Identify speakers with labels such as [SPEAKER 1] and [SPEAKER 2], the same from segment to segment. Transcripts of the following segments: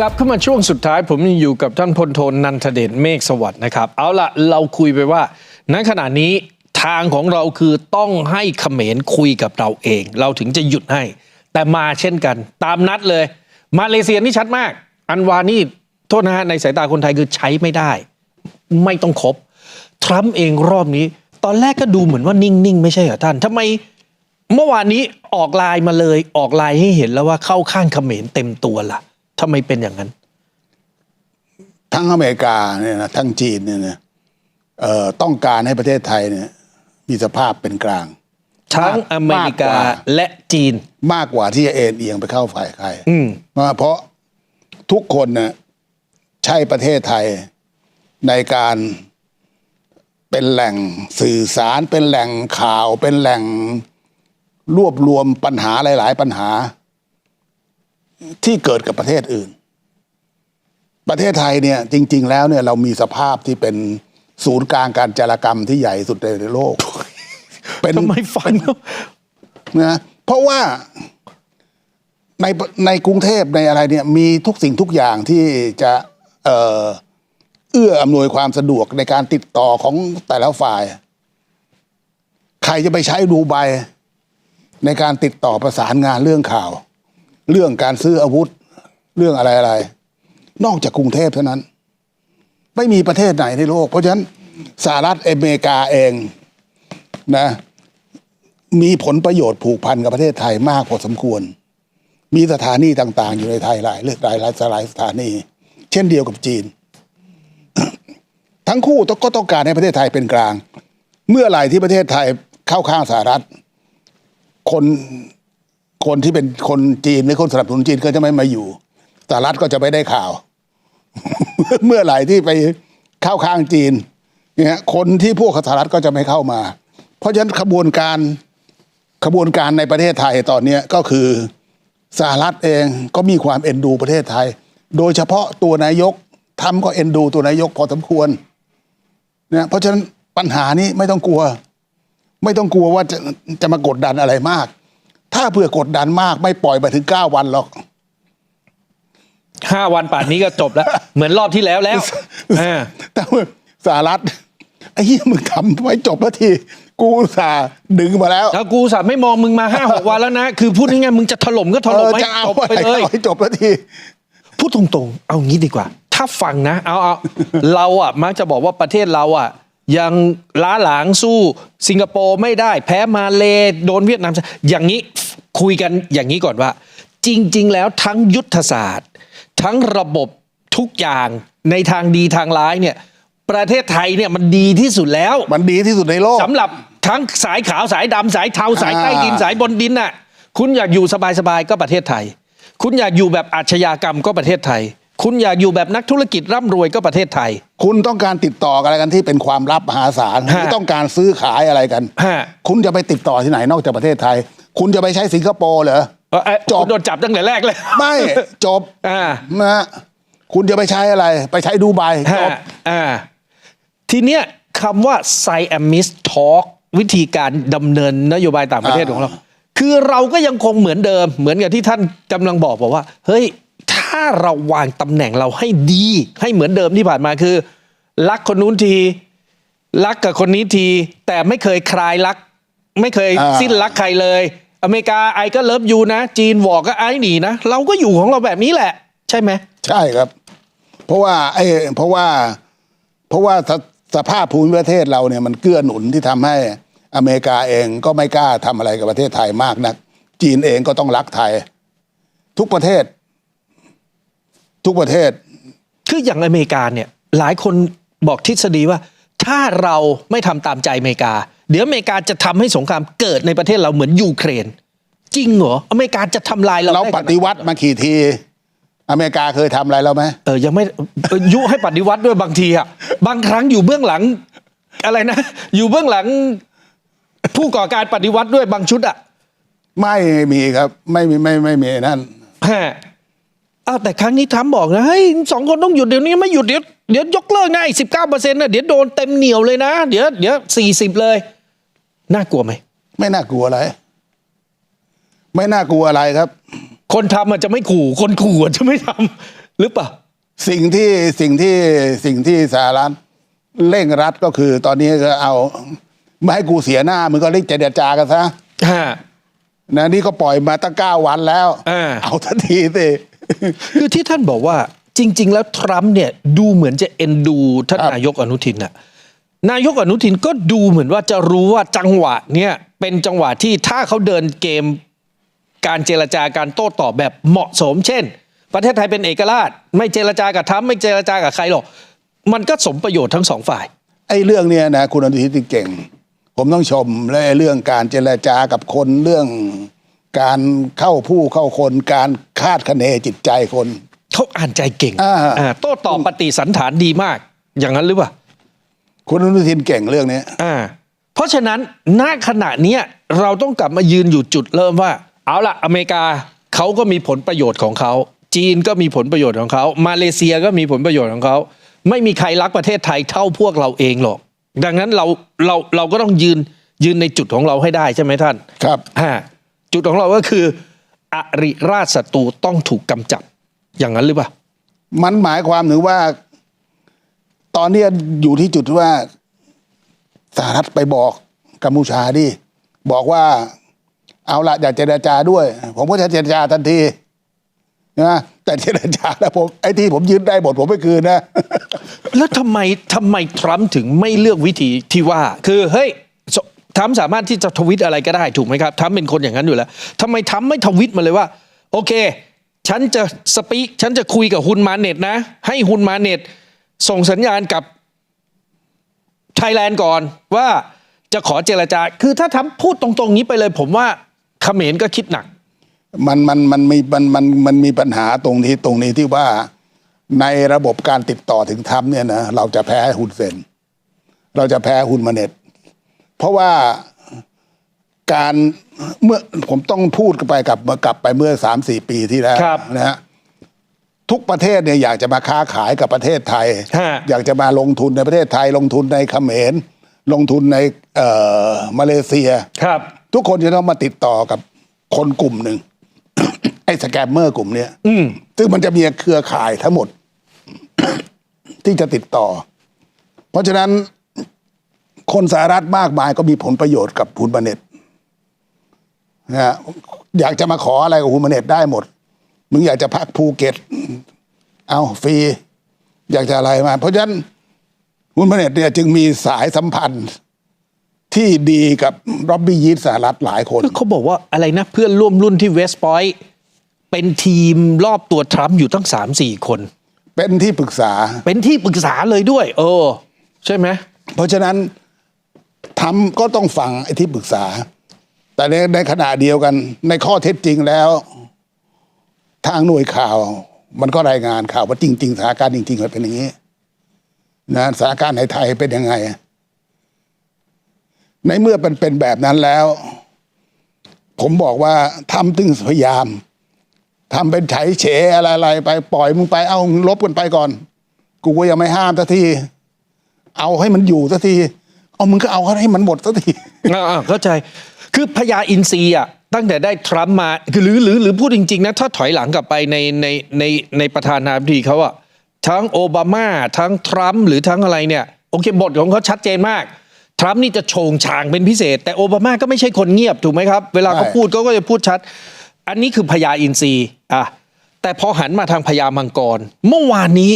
[SPEAKER 1] กลับเข้ามาช่วงสุดท้าย ผมยังอยู่กับท่านพลโทนันทเดชเมฆสวัสดิ์นะครับ เอาละเราคุยไปว่าณขณะนี้ทางของเราคือต้องให้เขมรคุยกับเราเอง เราถึงจะหยุดให้ แต่มาเช่นกัน ตามนัดเลย มาเลเซียนี่ชัดมาก อันวานี่โทษนะฮะในสายตาคนไทยคือใช้ไม่ได้ ไม่ต้องคบทรัมป์เองรอบนี้ ตอนแรกก็ดูเหมือนว่านิ่งๆไม่ใช่เหรอท่านทำไมเมื่อวานนี้ออกลน์มาเลยออกลน์ให้เห็นแล้วว่าเข้าข้างเขมรเต็มตัวล่ะ ทำไมเป็นอย่างนั้น
[SPEAKER 2] ทั้งอเมริกาเนี่ยนะทั้งจีนเนี่ยนะเอ่อต้องการให้ประเทศไทยเนี่ยมีสภาพเป็นกลาง
[SPEAKER 1] ทั้งอเมริกาา
[SPEAKER 2] กกว่า
[SPEAKER 1] และจีน
[SPEAKER 2] มากกว่าที่จะเอ็นเอียงไปเข้าฝ่ายใคร
[SPEAKER 1] อืม
[SPEAKER 2] เพราะทุกคนนะใช้ประเทศไทยในการเป็นแหล่งสื่อสารเป็นแหล่งข่าว เป็นแหล่งรวบรวมปัญหาหลาย ๆ ปัญหา ที่เกิดกับประเทศอื่น ประเทศไทยเนี่ย จริง ๆ แล้วเนี่ยเรามีสภาพที่เป็นศูนย์กลางการจารกรรมที่ใหญ่สุดในโลก เป็น
[SPEAKER 1] ทำไมฟังแล้ว
[SPEAKER 2] นะเพราะว่าในในกรุงเทพในอะไรเนี่ย มีทุกสิ่งทุกอย่างที่จะเอ่อเอื้ออำนวยความสะดวกในการติดต่อของแต่ละฝ่าย ใครจะไปใช้ดูไบในการติดต่อประสานงานเรื่องข่าว เรื่องการซื้ออาวุธ เรื่องอะไรอะไร นอกจากกรุงเทพเท่านั้น ไม่มีประเทศไหนในโลก เพราะฉะนั้นสหรัฐอเมริกาเองนะ มีผลประโยชน์ผูกพันกับประเทศไทยมากพอสมควร มีสถานีต่าง ๆ อยู่ในไทยหลายเลือกหลายหลายหลายสถานี เช่นเดียวกับจีน ทั้งคู่ก็ต้องการให้ประเทศไทยเป็นกลาง เมื่อไหร่ที่ประเทศไทยเข้าข้างสหรัฐ คน คนที่เป็นคนจีนหรือคนสนับสนุนจีนก็จะไม่มาอยู่สหรัฐก็จะไม่ได้ข่าว เมื่อไหร่ที่ไปเข้าข้างจีนเนี่ยคนที่พวกสหรัฐก็จะไม่เข้ามา เพราะฉะนั้นขบวนการขบวนการในประเทศไทยตอนเนี้ก็คือสหรัฐเองก็มีความเอ็นดูประเทศไทย โดยเฉพาะตัวนายกทำก็เอ็นดูตัวนายกพอสมควรเนี่ยเพราะฉะนั้นปัญหานี้ไม่ต้องกลัว ไม่ต้องกลัวว่าจะจะมากดดันอะไรมาก ถ้าเผื่อกดดันมากไม่ปล่อยไปถึงเก้าวันหรอก
[SPEAKER 1] ห้าวันป่านนี้ก็จบแล้ว เหมือนรอบที่แล้วแล้วอ่า
[SPEAKER 2] แต่ว่าสหรัฐไอ้เหี้ยมึงทำไว้จบแล้วทีกูอุตสาห์ดึงมาแล้ว
[SPEAKER 1] แล้วกูสัตว์ไม่มองมึงมาห้าหกวันแล้วนะ คือพูดง่ายๆมึงจะถล่มก็ถ
[SPEAKER 2] เอ
[SPEAKER 1] ล่ม
[SPEAKER 2] อ
[SPEAKER 1] ไม่
[SPEAKER 2] จะเอา
[SPEAKER 1] จบ
[SPEAKER 2] อะ
[SPEAKER 1] ไป
[SPEAKER 2] ไร
[SPEAKER 1] เลย
[SPEAKER 2] เอาให้จบแล้วที
[SPEAKER 1] พูดตรงๆ เอางี้ดีกว่า ถ้าฟังนะ เอาเอาเราอะมักจะบอกว่าประเทศเราอะ ยังล้าหลังสู้สิงคโปร์ไม่ได้แพ้มาเลโดนเวียดนามอย่างนี้คุยกันอย่างนี้ก่อนว่า จริง ๆ แล้วทั้งยุทธศาสตร์ ทั้งระบบทุกอย่างในทางดีทางร้ายเนี่ยประเทศไทยเนี่ยมันดีที่สุดแล้ว
[SPEAKER 2] มันดีที่สุดในโลก
[SPEAKER 1] สำหรับทั้งสายขาวสายดำสายเทาสายใต้ดิน
[SPEAKER 2] อ่า
[SPEAKER 1] สายบนดินน่ะคุณอยากอยู่สบายๆก็ประเทศไทย คุณอยากอยู่แบบอาชญากรรมก็ประเทศไทย คุณอยากอยู่แบบนักธุรกิจร่ำรวยก็ประเทศไทย
[SPEAKER 2] คุณต้องการติดต่ออะไรกันที่เป็นความลับมหาศาล
[SPEAKER 1] ฮะ
[SPEAKER 2] หรือต้องการซื้อขายอะไรกัน
[SPEAKER 1] ฮะ
[SPEAKER 2] คุณจะไปติดต่อที่ไหนนอกจากประเทศไทย คุณจะไปใช้สิงคโปร์เหรอ
[SPEAKER 1] เอ่อเอ่อ
[SPEAKER 2] จบ
[SPEAKER 1] คุณโดนจับตั้งแต่แรกเลย
[SPEAKER 2] ไม่จบ
[SPEAKER 1] อ่า
[SPEAKER 2] นะฮะคุณจะไปใช้อะไร ไปใช้ดูไบจ
[SPEAKER 1] ฮะ
[SPEAKER 2] บ
[SPEAKER 1] อ่าทีเนี้ยคำว่า Siamese Talk วิธีการดำเนินนโยบายต่างประเทศ
[SPEAKER 2] อ่า
[SPEAKER 1] ของเรา คือเราก็ยังคงเหมือนเดิม เหมือนกับที่ท่านกำลังบอกบอกว่า เฮ้ย ถ้าเราวางตำแหน่งเราให้ดี ให้เหมือนเดิมที่ผ่านมาคือ รักคนนู้นที รักกับคนนี้ที แต่ไม่เคยคลายรัก ไม่เคย
[SPEAKER 2] อ่า
[SPEAKER 1] สิ้นรักใครเลย อเมริกาไอก็เลิฟยูนะ จีนวอกก็ไอหนีนะ เราก็อยู่ของเราแบบนี้แหละ ใช่ไหม
[SPEAKER 2] ใช่ครับ เพราะว่าไอ้เพราะว่าเพราะว่าสสภาพภูมิประเทศเราเนี่ยมันเกื้อหนุนที่ทำให้อเมริกาเองก็ไม่กล้าทำอะไรกับประเทศไทยมากนัก จีนเองก็ต้องรักไทย ทุกประเทศ ทุกประเทศ
[SPEAKER 1] คืออย่างอเมริกาเนี่ยหลายคนบอกทฤษฎีว่า ถ้าเราไม่ทำตามใจอเมริกา เดี๋ยวอเมริกาจะทำให้สงครามเกิดในประเทศเราเหมือนยูเครน จริงเหรออเมริกาจะทำลายเรา
[SPEAKER 2] เรา
[SPEAKER 1] ได้ข
[SPEAKER 2] ป
[SPEAKER 1] นาดนั้น
[SPEAKER 2] ฏิวัติมากี่ทีอเมริกาเคยทำอะไรเราไหม
[SPEAKER 1] เออยังไม่เออยุให้ปฏิวัติด้วยบางทีอะบางครั้งอยู่เบื้องหลัง อะไรนะ อยู่เบื้องหลัง ผู้ก่อการปฏิวัติด้วยบางชุดอะ
[SPEAKER 2] ไม่มีครับ ไม่มีไม่ไม่มีนั่น
[SPEAKER 1] ฮะ อ้าวแต่ครั้งนี้ทรัมป์บอกนะเฮ้ยสองคนต้องหยุดเดี๋ยวนี้ไม่หยุดเดี๋ยวเดี๋ยวยกเลิกง่ายสิบเก้าเปอร์เซ็นต์นะเดี๋ยวโดนเต็มเหนียวเลยนะ เดี๋ยวเดี๋ยวสี่สิบเลย น่ากลัวไหม
[SPEAKER 2] ไม่น่ากลัวอะไร ไม่น่ากลัวอะไรครับ
[SPEAKER 1] คนทำอาจจะไม่ขู่ คนขู่อาจจะไม่ทำหรือเปล่า
[SPEAKER 2] สิ่งที่สิ่งที่สิ่งที่สหรัฐเร่งรัดก็คือ ตอนนี้ก็เอาไม่ให้กูเสียหน้ามึงก็รีบเจรจากันซะ
[SPEAKER 1] ฮะ
[SPEAKER 2] นะนี่ก็ปล่อยมาตั้งเก้าวันแล้ว
[SPEAKER 1] อ่า
[SPEAKER 2] เอาทันทีสิ
[SPEAKER 1] คือที่ท่านบอกว่าจริง ๆ แล้วทรัมป์เนี่ยดูเหมือนจะเอ็นดูท่านนายกอนุทินน่ะนายกอนุทินก็ดูเหมือนว่าจะรู้ว่าจังหวะเนี่ยเป็นจังหวะที่ถ้าเขาเดินเกมการเจรจาการโต้ตอบแบบเหมาะสม เช่น ประเทศไทยเป็นเอกราช ไม่เจรจากับทรัมป์ไม่เจรจากับใครหรอก มันก็สมประโยชน์ทั้งสองฝ่าย
[SPEAKER 2] ไอ้เรื่องเนี้ยนะคุณอนุทินเก่ง ผมต้องชมและเรื่องการเจรจากับคนเรื่อง การเข้าผู้เข้าคนการคาดคะเนจิตใจคน
[SPEAKER 1] เขาอ่านใจเก่ง
[SPEAKER 2] อ่า
[SPEAKER 1] อ่าโต้ตอบปฏิสันฐานดีมาก อย่างนั้นหรือเปล่า
[SPEAKER 2] คุณอนุทินเก่งเรื่องนี้
[SPEAKER 1] อ่า เพราะฉะนั้นณขณะเนี้ยเราต้องกลับมายืนอยู่จุดเริ่มว่า เอาละอเมริกาเขาก็มีผลประโยชน์ของเขาจีนก็มีผลประโยชน์ของเขามาเลเซียก็มีผลประโยชน์ของเขาไม่มีใครรักประเทศไทยเท่าพวกเราเองหรอก ดังนั้นเราเราเราก็ต้องยืนยืนในจุดของเราให้ได้ใช่ไหมท่าน
[SPEAKER 2] ครับ
[SPEAKER 1] อ่า จุดของเราก็คือ อริราชศัตรูต้องถูกกำจัดอย่างนั้นหรือเปล่า
[SPEAKER 2] มันหมายความถึงว่า ตอนเนี้ยอยู่ที่จุดที่ว่าสหรัฐไปบอกกัมพูชาดิบอกว่า เอาละอยากเจรจาด้วย ผมก็จะเจรจาทันทีนะแต่เจรจาแล้วผมไอ้ที่ผมยืนได้หมดผมไม่คืนนะ
[SPEAKER 1] แล้วทำไมทำไมทรัมป์ถึงไม่เลือกวิธีที่ว่า คือเฮ้ยส ทรัมป์สามารถที่จะทวิตอะไรก็ได้ถูกไหมครับทรัมป์เป็นคนอย่างนั้นอยู่แล้วทำไมทรัมป์ไม่ทวิตมาเลยว่า โอเค ฉันจะสปีกฉันจะคุยกับฮุนมาเน็ตนะ ให้ฮุนมาเน็ตส่งสัญญาณกับไทยแลนด์ก่อนว่าจะขอเจรจา คือถ้าทรัมพูดตรงๆนี้ไปเลย ผมว่าเขมรก็คิดหนัก
[SPEAKER 2] มันมันมันมีมันมันมันมีปัญหาตรงนี้ตรงนี้ที่ว่าในระบบการติดต่อถึงทำเนี่ยนะเราจะแพ้ฮุนเซนเราจะแพ้ฮุนมาเน็ต เพราะว่าการเมื่อผมต้องพูดไปกลับมากลับไปเมื่อสามสี่ปีที่แล้ว
[SPEAKER 1] ครับ
[SPEAKER 2] นะฮะทุกประเทศเนี่ยอยากจะมาค้าขายกับประเทศไทย
[SPEAKER 1] ฮะ
[SPEAKER 2] อยากจะมาลงทุนในประเทศไทย ลงทุนในเขมร ลงทุนในเอ่อมาเลเซีย
[SPEAKER 1] ครับ
[SPEAKER 2] ทุกคนจะต้องมาติดต่อกับคนกลุ่มหนึ่งไอ้สแกมเมอร์กลุ่มเนี้ย
[SPEAKER 1] อืม
[SPEAKER 2] ซึ่งมันจะมีเครือข่ายทั้งหมด ที่จะติดต่อ เพราะฉะนั้น คนสหรัฐมากมายก็มีผลประโยชน์กับฮุนมาเน็ตนะฮะอยากจะมาขออะไรกับฮุนมาเน็ตได้หมด มึงอยากจะพักภูเก็ต เอาฟรี อยากจะอะไรมา เพราะฉะนั้นฮุนมาเน็ตเนี่ยจึงมีสายสัมพันธ์ที่ดีกับร็อบบี้ยีสสหรัฐหลายคน
[SPEAKER 1] คือเขาบอกว่าอะไรนะ เพื่อนร่วมรุ่นที่เวสต์พอยต์เป็นทีมรอบตัวทรัมป์อยู่ตั้งสามสี่คน
[SPEAKER 2] เป็นที่ปรึกษา
[SPEAKER 1] เป็นที่ปรึกษาเลยด้วย เออ ใช่ไหม
[SPEAKER 2] เพราะฉะนั้น ทำก็ต้องฟังไอ้ที่ปรึกษา แต่ในในขณะเดียวกัน ในข้อเท็จจริงแล้ว ทางหน่วยข่าว มันก็รายงานข่าวว่าจริง ๆสถานการณ์จริงๆมันเป็นอย่างนี้นะสถานการณ์ในไทยเป็นยังไง ในเมื่อเป็นเป็นแบบนั้นแล้ว ผมบอกว่าทำตึงพยายามทำเป็นไฉเฉอะไรๆไปปล่อยมึงไปเอาลบกันไปก่อน กูก็ยังไม่ห้ามสักที เอาให้มันอยู่สักที เอามึงก็เอาให้มันหมดสักที
[SPEAKER 1] เข้าใจคือพญาอินทรีย์อะตั้งแต่ได้ทรัมป์มาคือหรือหรือหรือพูดจริง ๆ นะ ถ้าถอยหลังกลับไปในในในในประธานาธิบดีเขาอะทั้งโอบามา ทั้งทรัมป์หรือทั้งอะไรเนี่ย โอเคบทของเขาชัดเจนมาก ทรัมป์นี่จะโชงชางเป็นพิเศษ แต่โอบามาก็ไม่ใช่คนเงียบถูกไหมครับ เวลาเขาพูดเขาก็จะพูดชัด อันนี้คือพญาอินทรีย์อะแต่พอหันมาทางพญามังกร เมื่อวานนี้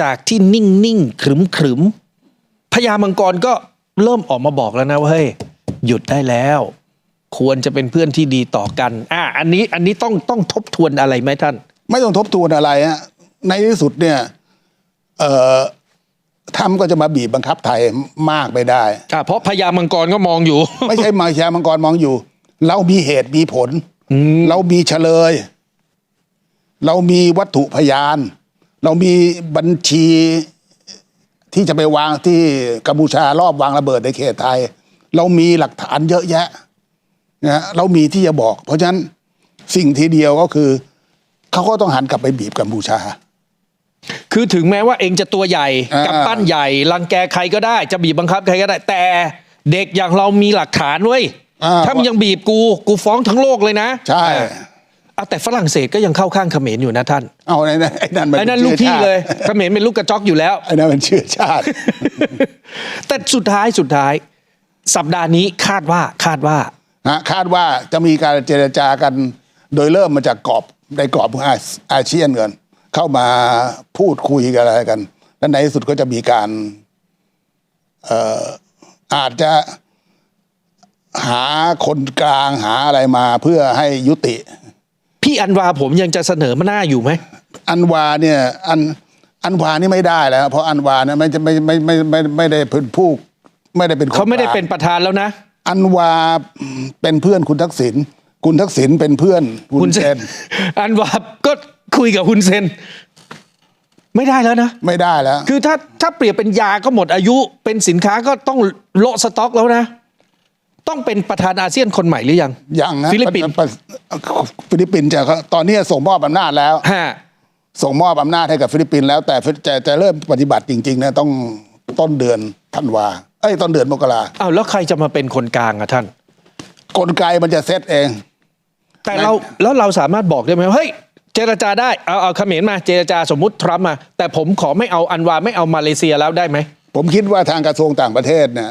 [SPEAKER 1] จากที่นิ่งนิ่งขรึมขรึมๆพญามังกรก็ เริ่มออกมาบอกแล้วนะว่าเฮ้ยหยุดได้แล้ว ควรจะเป็นเพื่อนที่ดีต่อกันอะอันนี้อันนี้ต้องต้องทบทวนอะไรไหมท่าน
[SPEAKER 2] ไม่ต้องทบทวนอะไรฮะในที่สุดเนี่ยเอ่อทำก็จะมาบีบบังคับไทยมากไม่ได้
[SPEAKER 1] อะเพราะพญามังกรก็มองอยู่
[SPEAKER 2] ไม่ใช่มาชามังกรมองอยู่ เรามีเหตุมีผล เรามีเฉลย เรามีวัตถุพยาน เรามีบัญชี ที่จะไปวางที่กัมพูชารอบวางระเบิดในเขตไทย เรามีหลักฐานเยอะแยะนะฮะเรามีที่จะบอก เพราะฉะนั้นสิ่งที่เดียวก็คือเขาก็ต้องหันกลับไปบีบกัมพูชา
[SPEAKER 1] คือถึงแม้ว่าเองจะตัวใหญ่
[SPEAKER 2] อ่า
[SPEAKER 1] กับปั้นใหญ่รังแกใครก็ได้ จะบีบบังคับใครก็ได้ แต่เด็กอย่างเรามีหลักฐานเว้ย
[SPEAKER 2] อ่า
[SPEAKER 1] ถ้ามันยังบีบกู กูฟ้องทั้งโลกเลยนะ
[SPEAKER 2] ใช่
[SPEAKER 1] เอาแต่ฝรั่งเศสก็ยังเข้าข้างเขมรอยู่นะท่าน
[SPEAKER 2] เอาไอ้นั่นไอ้นั่นมัน
[SPEAKER 1] ไอ้นั่น
[SPEAKER 2] ป็
[SPEAKER 1] ลูกพี่
[SPEAKER 2] ชื้อชาติ
[SPEAKER 1] เลยเขมรเป็นลูกกระจอกอยู่แล้ว
[SPEAKER 2] ไอ้นั่นมันเชื่อชาติ
[SPEAKER 1] แต่สุดท้ายสุดท้าย สัปดาห์นี้คาดว่าคาดว่า
[SPEAKER 2] นะคาดว่าจะมีการเจรจากัน โดยเริ่มมาจากกรอบในกรอบของอาอาเซียนก่อนเข้ามาพูดคุยกันอะไรกัน แล้วในที่สุดก็จะมีการเอ่ออาจจะหาคนกลางหาอะไรมาเพื่อให้ยุติ
[SPEAKER 1] พี่อันวาผมยังจะเสนอมาหน้าอยู่ไหม
[SPEAKER 2] อันวาเนี่ยอันอันวานี่ไม่ได้แล้ว เพราะอันวาเนี่ยไม่จะไม่ไม่ไม่ไม่ไม่ได้เป็นผู้ไม่ได้เป็นคน
[SPEAKER 1] เขาไม่ได้เป็น
[SPEAKER 2] กลาง
[SPEAKER 1] ประธานแล้วนะ
[SPEAKER 2] อันวาเป็นเพื่อนคุณทักษิณคุณทักษิณเป็นเพื่อนคุณเซน
[SPEAKER 1] อันวาก็คุยกับคุณเซน ไม่ได้แล้วนะ
[SPEAKER 2] ไม่ได้แล้ว
[SPEAKER 1] คือถ้าถ้าเปรียบเป็นยาก็หมดอายุ เป็นสินค้าก็ต้องโละสต็อกแล้วนะ ต้องเป็นประธานอาเซียนคนใหม่หรือยัง
[SPEAKER 2] ยังนะ
[SPEAKER 1] ฟิลิปปินส์
[SPEAKER 2] ปะฟิลิปปินส์จะตอนนี้ส่งมอบอำนาจแล้ว
[SPEAKER 1] ฮะ
[SPEAKER 2] ส่งมอบอำนาจให้กับฟิลิปปินส์แล้วแต่จะจะเริ่มปฏิบัติจริงๆนะต้องต้นเดือนธันวาเอ้ยต้นเดือนมกรา
[SPEAKER 1] อ้าวแล้วใครจะมาเป็นคนกลางอะท่าน
[SPEAKER 2] กลไกมันจะเซตเอง
[SPEAKER 1] แต่เราแล้วเราสามารถบอกได้ไหมว่าเฮ้ย เจรจาได้ เอาเอาเขมรมาเจรจาสมมุติทรัมป์มา แต่ผมขอไม่เอาอันวาไม่เอามาเลเซียแล้วได้ไหม
[SPEAKER 2] ผมคิดว่าทางกระทรวงต่างประเทศเนี่ย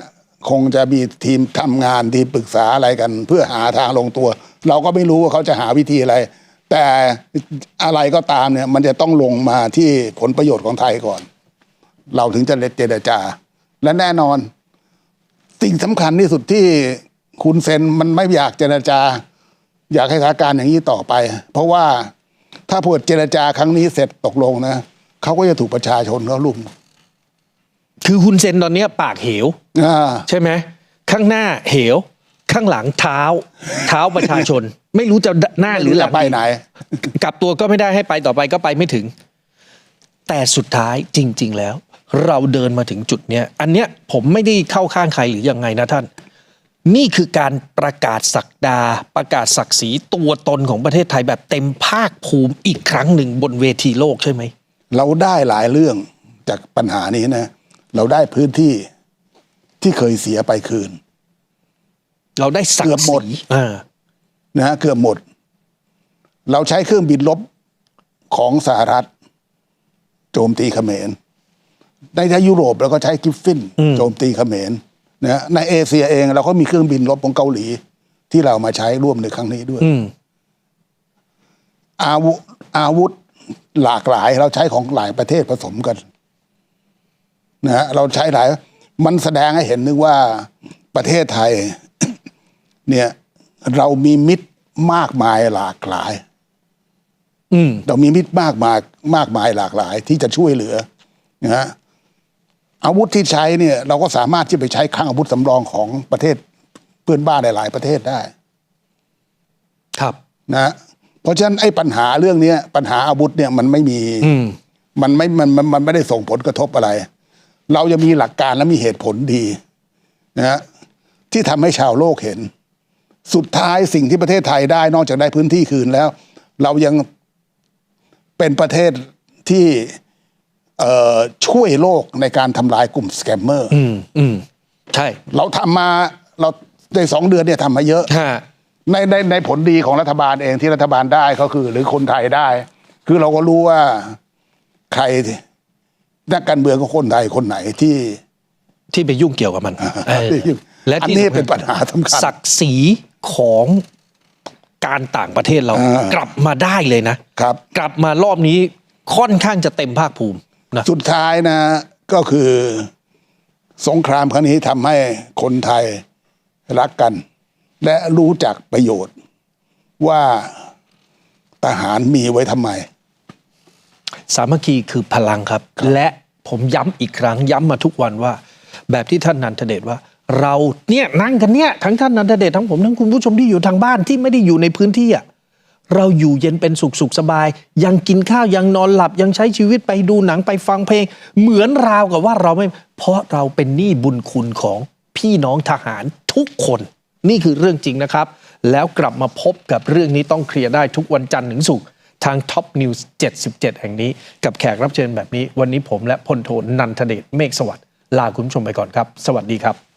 [SPEAKER 2] คงจะมีทีมทำงานทีมปรึกษาอะไรกัน เพื่อหาทางลงตัว เราก็ไม่รู้ว่าเขาจะหาวิธีอะไร แต่อะไรก็ตามเนี่ย มันจะต้องลงมาที่ผลประโยชน์ของไทยก่อน เราถึงจะเจรจา และแน่นอน สิ่งสำคัญที่สุดที่คุณเซนมันไม่อยากเจรจา อยากให้สถานการณ์อย่างนี้ต่อไป เพราะว่าถ้าพูดเจรจาครั้งนี้เสร็จตกลงนะเขาก็จะถูกประชาชนเขาลุม
[SPEAKER 1] คือคุณเซนตอนเนี้ยปากเหว
[SPEAKER 2] อ่า
[SPEAKER 1] ใช่ไหมข้างหน้าเหว ข้างหลังเท้า เท้าประชาชน ไม่รู้จะหน้าหรือหลัง
[SPEAKER 2] จะไปไหน
[SPEAKER 1] กลับตัวก็ไม่ได้ให้ไปต่อไปก็ไปไม่ถึง แต่สุดท้ายจริง ๆ แล้ว เราเดินมาถึงจุดเนี้ยอันเนี้ยผมไม่ได้เข้าข้างใครหรือยังไงนะท่าน นี่คือการประกาศศักดา ประกาศศักดิ์ศรีตัวตนของประเทศไทยแบบเต็มภาคภูมิอีกครั้งหนึ่งบนเวทีโลกใช่ไหม
[SPEAKER 2] เราได้หลายเรื่องจากปัญหานี้นะ เราได้พื้นที่ที่เคยเสียไปคืน
[SPEAKER 1] เราได้ศัก
[SPEAKER 2] เกือบ
[SPEAKER 1] ดิ์
[SPEAKER 2] ห
[SPEAKER 1] ศ
[SPEAKER 2] ม
[SPEAKER 1] รี
[SPEAKER 2] ด
[SPEAKER 1] อ่า
[SPEAKER 2] นะฮะเกือบหมด เราใช้เครื่องบินลบของสหรัฐ โจมตีเขมร ในทางยุโรปเราก็ใช้กิฟฟิน โจมตีเขมรนะฮะในเอเชียเองเราก็มีเครื่องบินลบของเกาหลี ที่เรามาใช้ร่วมในครั้งนี้ด้วย
[SPEAKER 1] อืม
[SPEAKER 2] อาวุธอาวุธหลากหลายเราใช้ของหลายประเทศผสมกัน นะฮะเราใช้หลาย มันแสดงให้เห็นนึกว่าประเทศไทย เนี่ย เรามีมิตรมากมายหลากหลาย
[SPEAKER 1] อืม
[SPEAKER 2] เรามีมิตรมากมายมากมายหลากหลาย ที่จะช่วยเหลือนะฮะอาวุธที่ใช้เนี่ย เราก็สามารถที่ไปใช้คลังอาวุธสำรองของประเทศเพื่อนบ้านหลาย ๆ ประเทศได้
[SPEAKER 1] ครับ
[SPEAKER 2] นะเพราะฉะนั้นไอ้ปัญหาเรื่องเนี้ยปัญหาอาวุธเนี่ยมันไม่มี
[SPEAKER 1] อืม
[SPEAKER 2] มันไม่มันมันมันไม่ได้ส่งผลกระทบอะไร เราจะมีหลักการและมีเหตุผลดีนะฮะที่ทำให้ชาวโลกเห็น สุดท้ายสิ่งที่ประเทศไทยได้นอกจากได้พื้นที่คืนแล้ว เรายังเป็นประเทศที่เอ่อช่วยโลกในการทำลายกลุ่มสแกมเมอร์
[SPEAKER 1] อืมอืมใช่
[SPEAKER 2] เราทำมาเราในสองเดือนเนี่ยทำมาเยอะ
[SPEAKER 1] ฮะ
[SPEAKER 2] ในในในผลดีของรัฐบาลเองที่รัฐบาลได้ก็คือ หรือคนไทยได้ คือเราก็รู้ว่าใครที่ นักการเมืองของคนไทยคนไหนที่
[SPEAKER 1] ที่ไปยุ่งเกี่ยวกับมันเออและ
[SPEAKER 2] อัน
[SPEAKER 1] ที่
[SPEAKER 2] นี้
[SPEAKER 1] สำคัญ
[SPEAKER 2] เป็นปัญหาสำคัญ
[SPEAKER 1] ศักดิ์ศรีของการต่างประเทศเรา
[SPEAKER 2] อ่า ก
[SPEAKER 1] ลับมาได้เลยนะ
[SPEAKER 2] ครับ
[SPEAKER 1] กลับมารอบนี้ค่อนข้างจะเต็มภาคภูมินะ
[SPEAKER 2] สุดท้ายนะก็คือสงครามครั้งนี้ทำให้คนไทยรักกัน และรู้จักประโยชน์ ว่าทหารมีไว้ทำไม
[SPEAKER 1] สามัคคีคือพลังครับ และ ผมย้ำอีกครั้งย้ำมาทุกวันว่า แบบที่ท่านนันทเดชว่า เราเนี่ยนั่งกันเนี่ยทั้งท่านนันทเดชทั้งผมทั้งคุณผู้ชมที่อยู่ทางบ้านที่ไม่ได้อยู่ในพื้นที่อะเราอยู่เย็นเป็นสุขสุขสบาย ยังกินข้าวยังนอนหลับยังใช้ชีวิตไปดูหนังไปฟังเพลง เหมือนราวกับว่าเราไม่ เพราะเราเป็นหนี้บุญคุณของพี่น้องทหารทุกคน นี่คือเรื่องจริงนะครับ แล้วกลับมาพบกับเรื่องนี้ต้องเคลียร์ได้ทุกวันจันทร์ถึงศุกร์ ทาง Top News 77 แห่งนี้ กับแขกรับเชิญแบบนี้ วันนี้ผมและพลโทนันทเดชเมฆสวัสดิ์ลาคุณผู้ชมไปก่อนครับ สวัสดีครับ